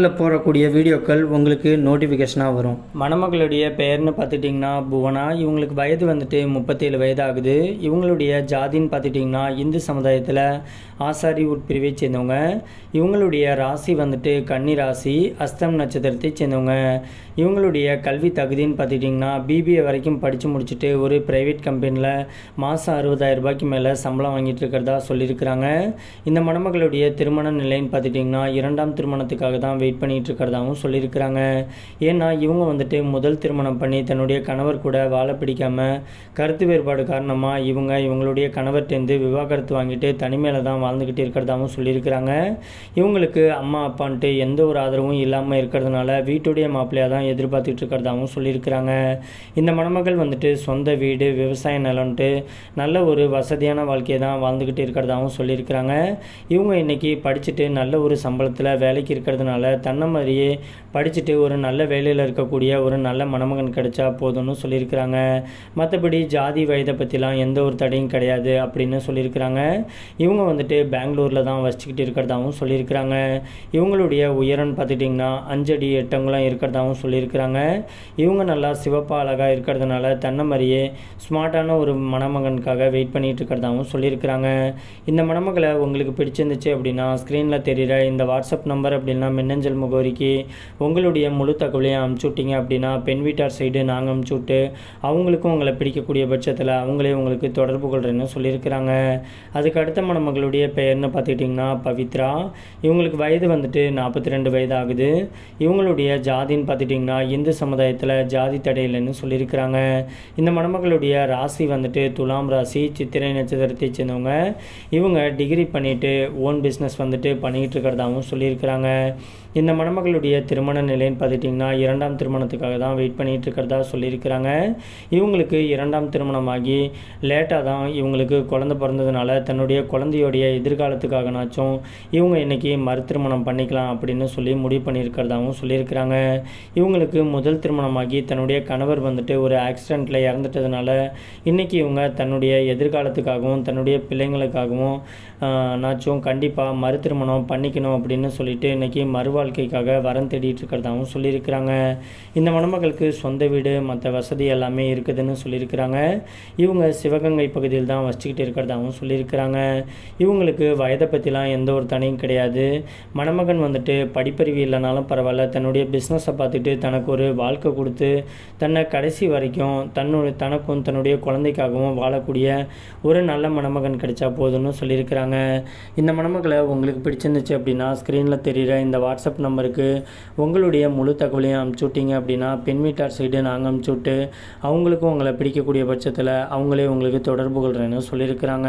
சேனலில் போடக்கூடிய வீடியோக்கள் உங்களுக்கு நோட்டிஃபிகேஷனாக வரும். மணமகளுடைய பெயர்னு பார்த்துட்டிங்கன்னா புவனா. இவங்களுக்கு வயது வந்துட்டு முப்பத்தேழு வயது ஆகுது இவங்களுடைய ஜாதின்னு பார்த்துட்டிங்கன்னா இந்து சமுதாயத்தில் ஆசாரி உட்பிரிவை சேர்ந்தவங்க. இவங்களுடைய ராசி வந்துட்டு கன்னி ராசி அஸ்தம் நட்சத்திரத்தை சேர்ந்தவங்க. இவங்களுடைய கல்வி தகுதின்னு பார்த்துட்டிங்கன்னா பிபிஏ வரைக்கும் படித்து முடிச்சுட்டு ஒரு ப்ரைவேட் கம்பெனியில் மாதம் அறுபதாயிரம் ரூபாய்க்கு மேலே சம்பளம் வாங்கிட்டு இருக்கிறதா சொல்லியிருக்கிறாங்க. இந்த மணமகளுடைய திருமண நிலைன்னு பார்த்துட்டிங்கன்னா இரண்டாம் திருமணத்துக்காக தான் வெயிட் பண்ணிகிட்டு இருக்கிறதாகவும் சொல்லியிருக்கிறாங்க. ஏன்னா இவங்க வந்துட்டு முதல் திருமணம் பண்ணி தன்னுடைய கணவர் கூட வாழ பிடிக்காமல் கருத்து வேறுபாடு காரணமாக இவங்க இவங்களுடைய கணவர்கிட்டேருந்து விவாகரத்து வாங்கிட்டு தனிமையில் தான் வாழ்ந்துக்கிட்டு இருக்கிறதாகவும் சொல்லியிருக்கிறாங்க. இவங்களுக்கு அம்மா அப்பான்ட்டு எந்த ஒரு ஆதரவும் இல்லாமல் இருக்கிறதுனால வீட்டுடைய மாப்பிள்ளையாக தான் எதிர்பார்த்துட்டு இருக்கிறதாகவும் சொல்லியிருக்கிறாங்க. இந்த மணமகள் வந்துட்டு சொந்த வீடு விவசாய நிலம்ட்டு நல்ல ஒரு வசதியான வாழ்க்கையை தான் வாழ்ந்துக்கிட்டு இருக்கிறதாகவும் சொல்லியிருக்கிறாங்க. இவங்க இன்றைக்கி படிச்சுட்டு நல்ல ஒரு சம்பளத்தில் வேலைக்கு இருக்கிறதுனால தன்னை மாதிரியே படிச்சுட்டு ஒரு நல்ல வேலையில் இருக்கக்கூடிய ஒரு நல்ல மணமகன் கிடைச்சா போதும்னு சொல்லியிருக்கிறாங்க. மற்றபடி ஜாதி வயதை பற்றிலாம் எந்த ஒரு தடையும் கிடையாது அப்படின்னு சொல்லியிருக்கிறாங்க. இவங்க வந்துட்டு பெங்களூரில் தான் வசிச்சுக்கிட்டு இருக்கிறதாகவும் சொல்லியிருக்கிறாங்க. இவங்களுடைய உயரம்னு பார்த்துட்டிங்கன்னா அஞ்சடி எட்டங்குலாம் இருக்கிறதாகவும் சொல்லியிருக்கிறாங்க. இவங்க நல்லா சிவப்பா அழகாக இருக்கிறதுனால தன்னை மாதிரியே ஸ்மார்ட்டான ஒரு மணமகனுக்காக வெயிட் பண்ணிகிட்டு இருக்கிறதாகவும் சொல்லியிருக்கிறாங்க. இந்த மணமகளை உங்களுக்கு பிடிச்சிருந்துச்சு அப்படின்னா ஸ்க்ரீனில் தெரிகிற இந்த வாட்ஸ்அப் நம்பர் அப்படின்னா மின்னஞ்சல் முகவரிக்கு உங்களுடைய முழு தகவலையும் அமுச்சு விட்டீங்க அப்படின்னா பெண் வீட்டார் சைடு நாங்கள் அமுச்சு விட்டு அவங்களுக்கும் உங்களை பிடிக்கக்கூடிய பட்சத்தில் அவங்களே உங்களுக்கு தொடர்பு கொள்கிறேன்னு சொல்லியிருக்கிறாங்க. அதுக்கு அடுத்த மணமகளுடைய பெயர்னு பார்த்துக்கிட்டிங்கன்னா பவித்ரா. இவங்களுக்கு வயது வந்துட்டு நாற்பத்தி ரெண்டு வயது ஆகுது இவங்களுடைய ஜாதின்னு பார்த்துட்டிங்கன்னா இந்து சமுதாயத்தில் ஜாதி தடையில்னு சொல்லியிருக்கிறாங்க. இந்த மணமகளுடைய ராசி வந்துட்டு துலாம் ராசி சித்திரை நட்சத்திரத்தை சேர்ந்தவங்க. இவங்க டிகிரி பண்ணிவிட்டு ஓன் பிஸ்னஸ் வந்துட்டு பண்ணிக்கிட்டு இருக்கிறதாகவும் சொல்லியிருக்கிறாங்க. இந்த மணமகளுடைய திருமண நிலைன்னு பார்த்துட்டிங்கன்னா இரண்டாம் திருமணத்துக்காக தான் வெயிட் பண்ணிகிட்டு இருக்கிறதா சொல்லியிருக்கிறாங்க. இவங்களுக்கு இரண்டாம் திருமணமாகி லேட்டாக தான் இவங்களுக்கு குழந்த பிறந்ததுனால தன்னுடைய குழந்தையோடைய எதிர்காலத்துக்காகனாச்சும் இவங்க இன்றைக்கி மறு திருமணம் பண்ணிக்கலாம் அப்படின்னு சொல்லி முடிவு பண்ணியிருக்கிறதாகவும் சொல்லியிருக்கிறாங்க. இவங்களுக்கு முதல் திருமணமாகி தன்னுடைய கணவர் வந்துட்டு ஒரு ஆக்சிடெண்ட்டில் இறந்துட்டதுனால இன்றைக்கி இவங்க தன்னுடைய எதிர்காலத்துக்காகவும் தன்னுடைய பிள்ளைங்களுக்காகவும் நாச்சும் கண்டிப்பாக மறு திருமணம் பண்ணிக்கணும் அப்படின்னு சொல்லிட்டு இன்றைக்கி மறுவா வாழ்க்கைக்காக வரம் தேடிட்டு இருக்கிறதாகவும் சொல்லியிருக்கிறாங்க. இந்த மணமகளுக்கு சொந்த வீடு மற்ற வசதி எல்லாமே இருக்குதுன்னு சொல்லியிருக்கிறாங்க. இவங்க சிவகங்கை பகுதியில் தான் வச்சுக்கிட்டு இருக்கிறதாகவும் சொல்லியிருக்கிறாங்க. இவங்களுக்கு வயதை பற்றிலாம் எந்த ஒரு தனியும் கிடையாது. மணமகன் வந்துட்டு படிப்பறிவு இல்லைனாலும் பரவாயில்ல. தன்னுடைய பிஸ்னஸை பார்த்துட்டு தனக்கு ஒரு வாழ்க்கை கொடுத்து தன்னை கடைசி வரைக்கும் தன்னுடைய தனக்கும் தன்னுடைய குழந்தைக்காகவும் வாழக்கூடிய ஒரு நல்ல மணமகன் கிடைச்சா போதும்னு சொல்லியிருக்கிறாங்க. இந்த மணமகளை உங்களுக்கு பிடிச்சிருந்துச்சு அப்படின்னா ஸ்க்ரீனில் தெரிகிற இந்த வாட்ஸ்அப் நம்பருக்கு உங்களுடைய முழு தகவலையும் அமுச்சு விட்டீங்க அப்படின்னா பெண் வீட்டார் சைடு நாங்கள் அமுச்சு விட்டு அவங்களுக்கும் உங்களை பிடிக்கக்கூடிய பட்சத்தில் அவங்களே உங்களுக்கு தொடர்பு கொள்கிறேன்னு சொல்லியிருக்கிறாங்க.